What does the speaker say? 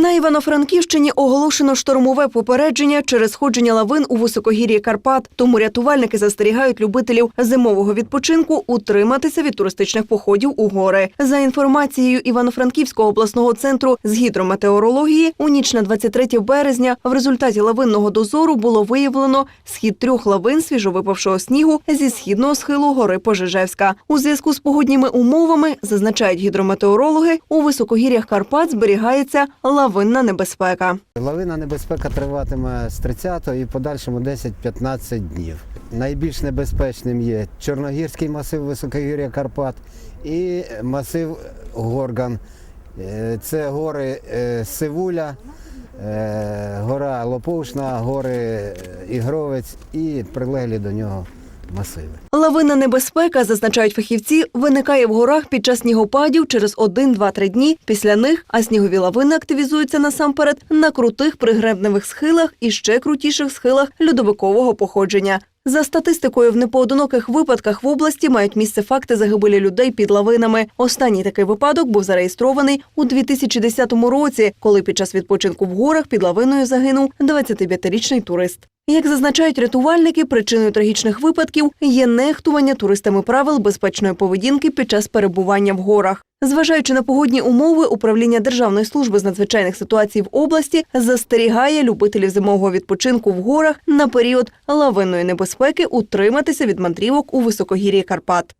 На Івано-Франківщині оголошено штормове попередження через сходження лавин у високогір'ї Карпат. Тому рятувальники застерігають любителів зимового відпочинку утриматися від туристичних походів у гори. За інформацією Івано-Франківського обласного центру з гідрометеорології, у ніч на 23 березня в результаті лавинного дозору було виявлено схід трьох лавин свіжовипавшого снігу зі східного схилу гори Пожежевська. У зв'язку з погодніми умовами, зазначають гідрометеорологи, у високогір'ях Карпат зберігається лавинна небезпека. Лавина небезпека триватиме з 30 і подальшому 10-15 днів. Найбільш небезпечним є Чорногірський масив високогір'я Карпат і масив Горган. Е, Це гори е, Сивуля, е, гора Лоповшна, гори Ігровець і прилеглі до нього масиви. Лавинна небезпека, зазначають фахівці, виникає в горах під час снігопадів через 1-2-3 дні після них, а снігові лавини активізуються насамперед на крутих пригребневих схилах і ще крутіших схилах льодовикового походження. За статистикою, в непоодиноких випадках в області мають місце факти загибелі людей під лавинами. Останній такий випадок був зареєстрований у 2010 році, коли під час відпочинку в горах під лавиною загинув 25-річний турист. Як зазначають рятувальники, причиною трагічних випадків є нехтування туристами правил безпечної поведінки під час перебування в горах. Зважаючи на погодні умови, управління Державної служби з надзвичайних ситуацій в області застерігає любителів зимового відпочинку в горах на період лавинної небезпеки утриматися від мандрівок у високогір'ї Карпат.